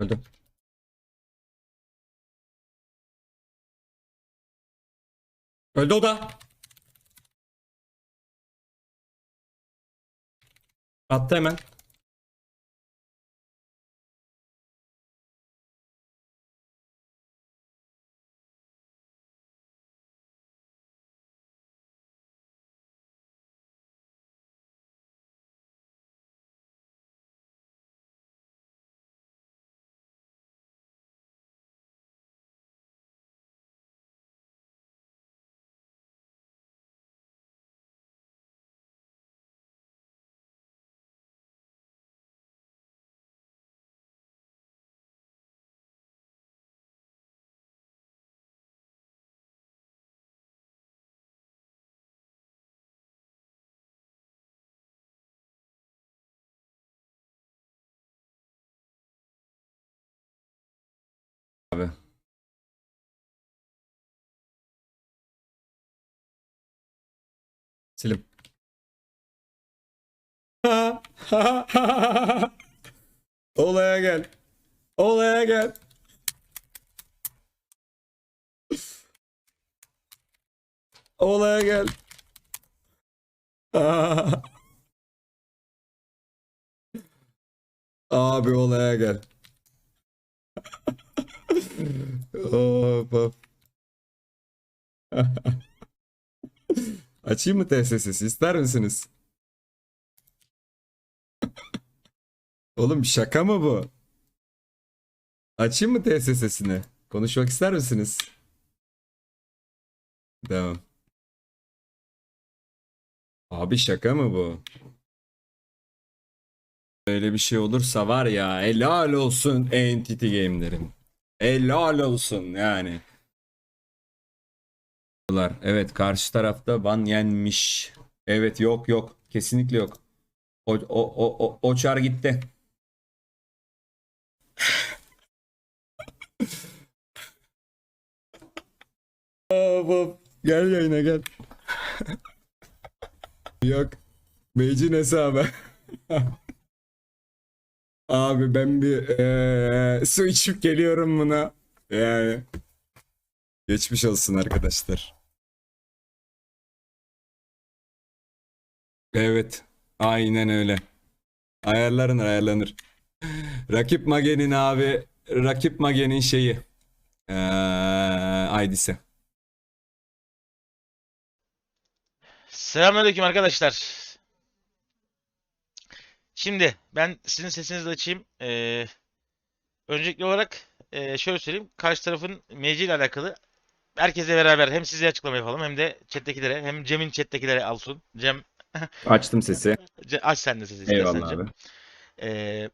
Öldü. Öldü o da. Attı hemen. Silim. Olaya gel. Olaya gel. Olaya gel. Abi olaya gel. Hop. Açayım mı TSS'si ister misiniz? Oğlum şaka mı bu? Açayım mı TSS'sini? Konuşmak ister misiniz? Tamam. Abi şaka mı bu? Böyle bir şey olursa var ya helal olsun Entity Game'lerin. Helal olsun yani. Evet karşı tarafta ban yenmiş. Evet yok yok kesinlikle yok. O, o, o, o, o çar gitti. Hop. Gel yayına gel. Yok. Beycin hesabı. Abi ben bir eee, su içip geliyorum buna. Yani. Geçmiş olsun arkadaşlar. Evet. Aynen öyle. Ayarlanır ayarlanır. Rakip Mage'nin abi. Rakip Mage'nin şeyi. Eee ID'si. Selamünaleyküm arkadaşlar. Şimdi ben sizin sesinizi açayım. Ee, öncelikli olarak ee, şöyle söyleyeyim. Karşı tarafın MC ile alakalı herkese beraber hem size açıklama yapalım hem de chat'tekilere hem Cem'in chat'tekilere alsın. Cem Açtım sesi. Aç sen de sesi istersen Eyvallah abi. Ee,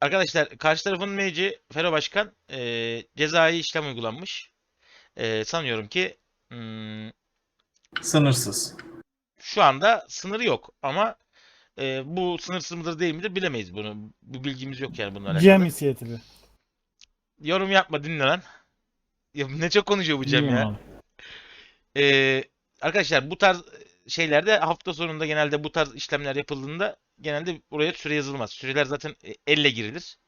arkadaşlar karşı tarafın MC Fero Başkan ee, cezai işlem uygulanmış. Ee, sanıyorum ki hmm, Sınırsız. şu anda sınırı yok ama e, bu sınırsız mıdır değil midir bilemeyiz bunu. Bu bilgimiz yok yani bununla alakalı. Cem inisiyatifi. Yorum yapma dinle lan. Ya ne çok konuşuyor bu Cem Bilmiyorum ya. abi. Ee, arkadaşlar bu tarz şeylerde hafta sonunda genelde bu tarz işlemler yapıldığında genelde buraya süre yazılmaz. Süreler zaten e, elle girilir.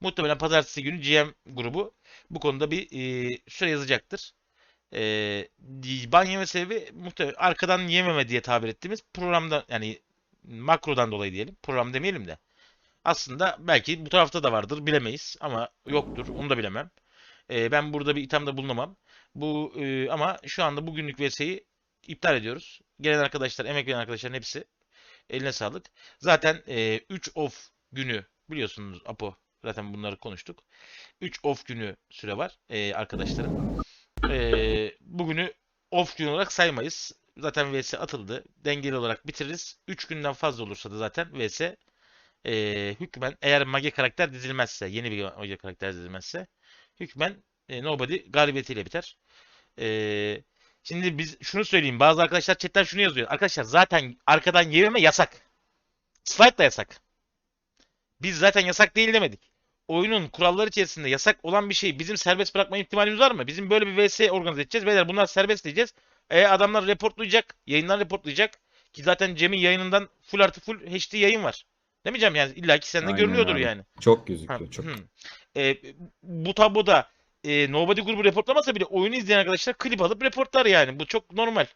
Muhtemelen pazartesi günü GM grubu bu konuda bir e, süre yazacaktır. E, ban yeme sebebi muhtemelen arkadan yememe diye tabir ettiğimiz programda yani makrodan dolayı diyelim. Program demeyelim de. Aslında belki bu tarafta da vardır bilemeyiz ama yoktur onu da bilemem. E, ben burada bir ithamda bulunamam. Bu e, ama şu anda bugünlük VS'yi iptal ediyoruz. Gelen arkadaşlar, emek veren arkadaşların hepsi eline sağlık. Zaten e, 3 off günü biliyorsunuz Apo. Zaten bunları konuştuk. 3 off günü süre var e, arkadaşların. E, bugünü off gün olarak saymayız. Zaten VS atıldı. Dengeli olarak bitiririz. 3 günden fazla olursa da zaten VS e, hükmen eğer mage karakter dizilmezse, yeni bir mage karakter dizilmezse hükmen e, nobody galibiyetiyle biter. E, şimdi biz şunu söyleyeyim. Bazı arkadaşlar chatten şunu yazıyor. Arkadaşlar zaten arkadan yememe yasak. Slide da yasak. Biz zaten yasak değil demedik. Oyunun kuralları içerisinde yasak olan bir şeyi bizim serbest bırakma ihtimalimiz var mı? Bizim böyle bir VS organize edeceğiz. Beyler bunlar serbest diyeceğiz. E adamlar reportlayacak. Yayından reportlayacak. Ki zaten Cem'in yayınından full artı full HD yayın var. Demeyeceğim yani illa ki sende Aynen görünüyordur abi. yani. Çok Ha, gözüküyor çok. hı. E, bu tabloda e, Nobody grubu reportlamasa bile oyunu izleyen arkadaşlar klip alıp reportlar yani. Bu çok normal.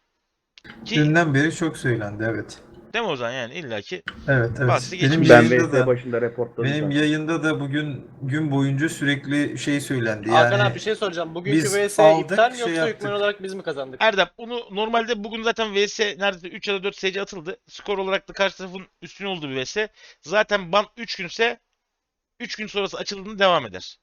Ki Dünden beri çok söylendi evet. değil mi Ozan yani illa ki. Evet evet. Bahsi Benim. Ben yayında VS da, başında reportladım. benim zaten. yayında da bugün gün boyunca sürekli şey söylendi. Yani Hakan abi bir şey soracağım. Bugünkü biz vs aldık, iptal mi şey yoksa yaptık. hükmen olarak biz mi kazandık? Erdem bunu normalde bugün zaten VS neredeyse 3 ya da 4 SC atıldı. Skor olarak da karşı tarafın üstün olduğu bir VS. Zaten ban 3 günse 3 gün sonrası açıldığında devam eder.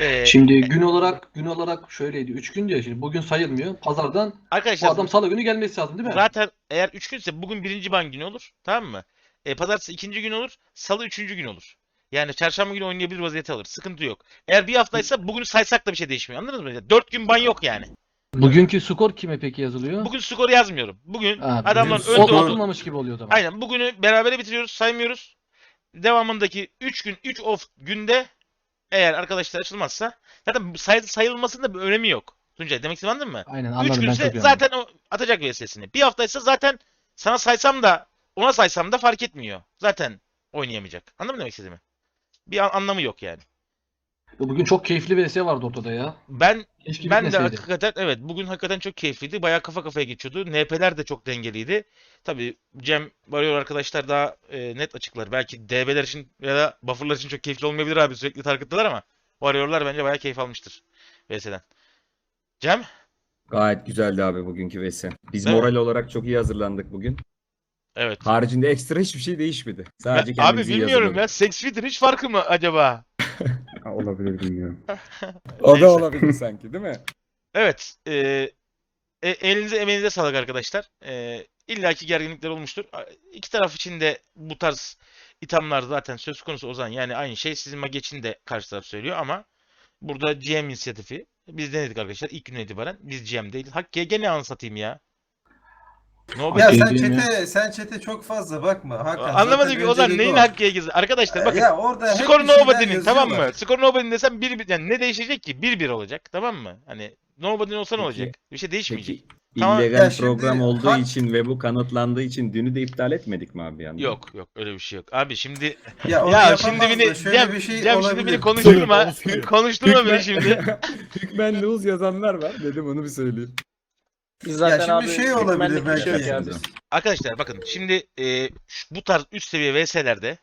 Ee, Şimdi gün olarak gün olarak şöyleydi. 3 gün diye şimdi bugün sayılmıyor. Pazardan bu arkadaşlar adam salı günü gelmesi lazım değil mi? zaten eğer 3 günse bugün birinci ban günü olur. Tamam mı? E, pazartesi ikinci gün olur. Salı üçüncü gün olur. Yani çarşamba günü oynayabilir vaziyete alır. Sıkıntı yok. Eğer bir haftaysa bugünü saysak da bir şey değişmiyor. Anladınız mı? 4 gün ban yok yani. Bugünkü skor kime peki yazılıyor? Bugün skoru yazmıyorum. Bugün Ha, adamların bugün önde skor- gibi oluyor o zaman. Aynen bugünü berabere bitiriyoruz, saymıyoruz. Devamındaki 3 gün, 3 off günde eğer arkadaşlar açılmazsa zaten say sayılmasının da bir önemi yok. Tuncay demek istedin mi? Aynen 3 anladım ben günse zaten o atacak VS'sini. Bir haftaysa zaten sana saysam da ona saysam da fark etmiyor. Zaten oynayamayacak. Anladın mı demek istediğimi? Bir an- anlamı yok yani. Bugün çok keyifli vs vardı ortada ya. Ben Keşke ben de hakikaten evet bugün hakikaten çok keyifliydi. Bayağı kafa kafaya geçiyordu. NP'ler de çok dengeliydi. Tabii Cem varıyor arkadaşlar daha e, net açıklar. Belki DB'ler için ya da buffer'lar için çok keyifli olmayabilir abi sürekli target'talar ama Warrior'lar bence bayağı keyif almıştır VS'den. Cem? Gayet güzeldi abi bugünkü vs. Biz Değil mi? moral olarak çok iyi hazırlandık bugün. Evet. Haricinde ekstra hiçbir şey değişmedi. Sadece Ben- abi kendimizi iyi bilmiyorum ya. hazırladık. Sex Feeder hiç farkı mı acaba? Ha, olabilir bilmiyorum. O da olabilir sanki değil mi? Evet. E, e, elinize emeğinize sağlık arkadaşlar. E, illaki gerginlikler olmuştur. İki taraf için de bu tarz ithamlar zaten söz konusu Ozan. Yani aynı şey sizin mage için de karşı taraf söylüyor ama burada GM inisiyatifi. Biz denedik arkadaşlar ilk günden itibaren. Biz GM değil. Hakkı'ya gene anlatayım ya. No ya Şey sen çete sen çete çok fazla bakma Hakan. Anlamadım ki Ozan neyin. Hakkı'ya gizli? Arkadaşlar bakın. Ya orada hep Skor bir şeyler nobody'nin tamam mı? yazıyorlar. Skor nobody'nin desem 1 yani ne değişecek ki? 1-1 olacak tamam mı? Hani nobody'nin olsa ne Peki- olacak? Bir şey değişmeyecek. Peki Tamam. illegal Ya şimdi program olduğu hak- için ve bu kanıtlandığı için dünü de iptal etmedik mi abi yani? Yok yok öyle bir şey yok. Abi şimdi Ya, onu ya yapamaz şimdi da beni şöyle Cem, bir şey Cem şimdi beni konuşturma. Olsun. konuşturma beni şimdi. Hükmen Luz yazanlar var. Dedim onu bir söyleyeyim. Biz zaten şimdi abi şey olabilir hükmenlik bir şey yok belki. ya biz. Arkadaşlar bakın şimdi e, şu- bu tarz üst seviye VS'lerde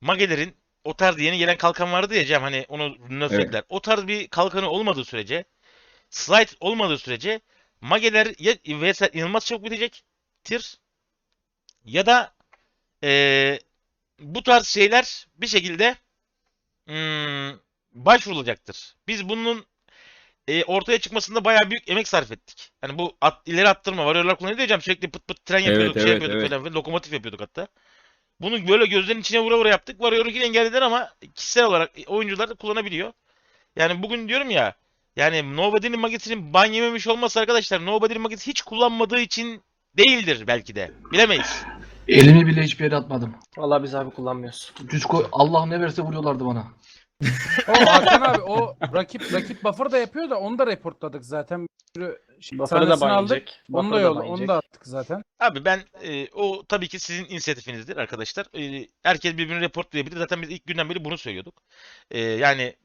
Magelerin o tarz yeni gelen kalkan vardı ya Cem hani onu nerflediler. O tarz bir kalkanı olmadığı sürece slide olmadığı sürece Mageler ya VS inanılmaz çabuk bitecek tir ya da e, bu tarz şeyler bir şekilde hmm, başvurulacaktır. Biz bunun e, ortaya çıkmasında bayağı büyük emek sarf ettik. Yani bu at, ileri attırma varıyorlar kullanıyor diyeceğim sürekli pıt pıt tren yapıyorduk şey evet, yapıyorduk evet. falan lokomotif yapıyorduk hatta. Bunu böyle gözlerin içine vura vura yaptık. Varıyor'unkini engellediler ama kişisel olarak oyuncular da kullanabiliyor. Yani bugün diyorum ya yani Nobody'nin magetinin ban yememiş olması arkadaşlar Nobody'nin mageti hiç kullanmadığı için değildir belki de. Bilemeyiz. Elimi bile hiçbir yere atmadım. Vallahi biz abi kullanmıyoruz. Düz koy Allah ne verse vuruyorlardı bana. O Hakan abi o rakip rakip buffer da yapıyor da onu da reportladık zaten. Bir sürü şey, Buffer'ı da sahnesini aldık. banlayacak. Onu da Buffer'ı onu da attık zaten. Abi ben e, o tabii ki sizin inisiyatifinizdir arkadaşlar. E, herkes birbirini reportlayabilir. Zaten biz ilk günden beri bunu söylüyorduk. E, yani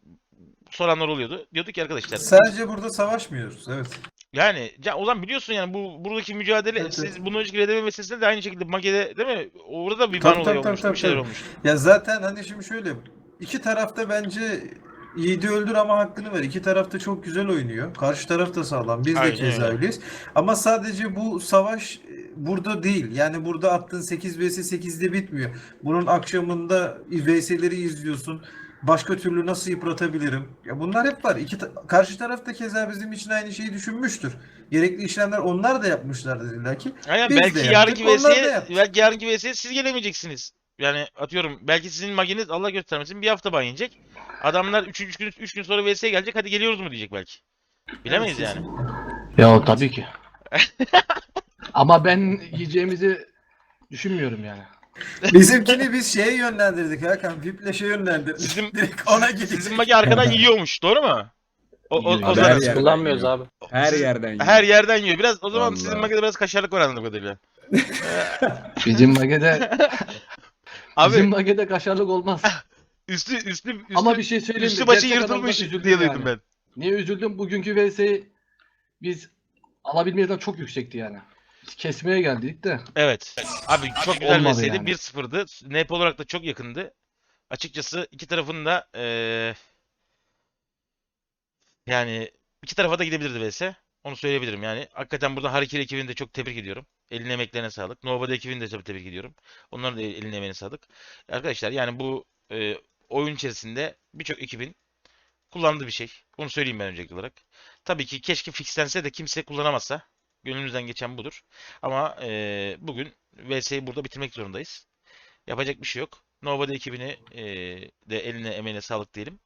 soranlar oluyordu. Diyorduk ki arkadaşlar Sadece burada savaşmıyoruz. Evet. yani ya, o zaman biliyorsun yani bu buradaki mücadele Evet, siz evet. bundan önceki RDM meselesinde de aynı şekilde Mage'de değil mi? Orada da bir Tabii, ban tabii, olayı tabii, olmuştu. Bir tabii, şeyler tabii. olmuştu. Ya zaten hani şimdi şöyle iki tarafta bence Yiğidi öldür ama hakkını ver. İki taraf da çok güzel oynuyor. Karşı taraf da sağlam. Biz de Aynen keza öyle. öyleyiz. Ama sadece bu savaş e, burada değil. Yani burada attığın 8 vs 8'de bitmiyor. Bunun akşamında vs'leri izliyorsun. Başka türlü nasıl yıpratabilirim? Ya bunlar hep var. İki ta- karşı taraf da keza bizim için aynı şeyi düşünmüştür. Gerekli işlemler onlar da yapmışlardır illa ki. Aynen Biz de belki yaptık, yarınki onlar da VS'ye yaptı. belki yarınki VS'ye siz gelemeyeceksiniz. Yani atıyorum belki sizin mageniz Allah göstermesin bir hafta ban yiyecek. Adamlar 3. gün 3 gün sonra VS'ye gelecek hadi geliyoruz mu diyecek belki. Bilemeyiz yani. Ya tabii ki. Ama ben yiyeceğimizi düşünmüyorum yani. Bizimkini biz şeye yönlendirdik Hakan. Vip'le şey yönlendirdik. Sizin- Direkt ona gidecek. Sizin magi arkadan yiyormuş doğru mu? O, o, o her zaman yerden Kullanmıyoruz yiyor. abi. Her yerden yiyor. her yerden yiyor. Biraz o zaman Vallahi. sizin makine biraz kaşarlık var anladığım kadarıyla. Bizim magede Abi bizim magede kaşarlık olmaz. üstü üstü üstü, Ama bir şey söyleyeyim üstü başı Gerçek yırtılmış diye duydum yani. ben. Niye üzüldüm? Bugünkü VS'yi biz alabilmekten çok yüksekti yani. Biz kesmeye geldik de. Evet. Abi çok güzel Olmadı meseydi. yani. 1-0'dı. NP olarak da çok yakındı. Açıkçası iki tarafın da eee, yani iki tarafa da gidebilirdi vs. Onu söyleyebilirim yani. Hakikaten burada Harikil ekibini de çok tebrik ediyorum. Eline emeklerine sağlık. Nova'da ekibini de çok tebrik ediyorum. Onların da eline emeğine sağlık. Arkadaşlar yani bu e, oyun içerisinde birçok ekibin kullandığı bir şey. Bunu söyleyeyim ben öncelikli olarak. Tabii ki keşke fixlense de kimse kullanamazsa. Gönlümüzden geçen budur. Ama e, bugün VS'yi burada bitirmek zorundayız. Yapacak bir şey yok. Nova'da ekibini e, de eline emeğine sağlık diyelim.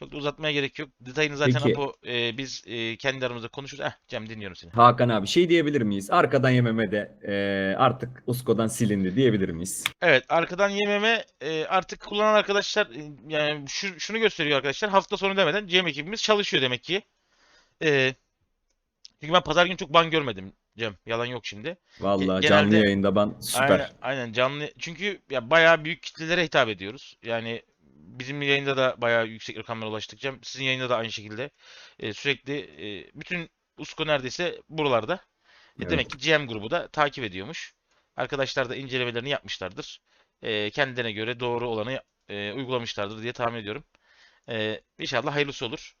Çok da uzatmaya gerek yok. Detayını zaten Peki. Apo e, biz e, kendi aramızda konuşuruz. Eh Cem dinliyorum seni. Hakan abi şey diyebilir miyiz? Arkadan yememe de eee, artık Usko'dan silindi diyebilir miyiz? Evet arkadan yememe e, artık kullanan arkadaşlar e, yani şu, şunu gösteriyor arkadaşlar hafta sonu demeden Cem ekibimiz çalışıyor demek ki. E, çünkü ben pazar günü çok ban görmedim Cem. Yalan yok şimdi. Vallahi Ge- canlı genelde- yayında ben süper. Aynen, aynen canlı. Çünkü ya bayağı büyük kitlelere hitap ediyoruz. Yani bizim yayında da bayağı yüksek rakamlara ulaştık Cem. Sizin yayında da aynı şekilde. E, sürekli e, bütün Usko neredeyse buralarda. E, Evet. Demek ki GM grubu da takip ediyormuş. Arkadaşlar da incelemelerini yapmışlardır. E, kendilerine göre doğru olanı e, uygulamışlardır diye tahmin ediyorum. E, inşallah hayırlısı olur.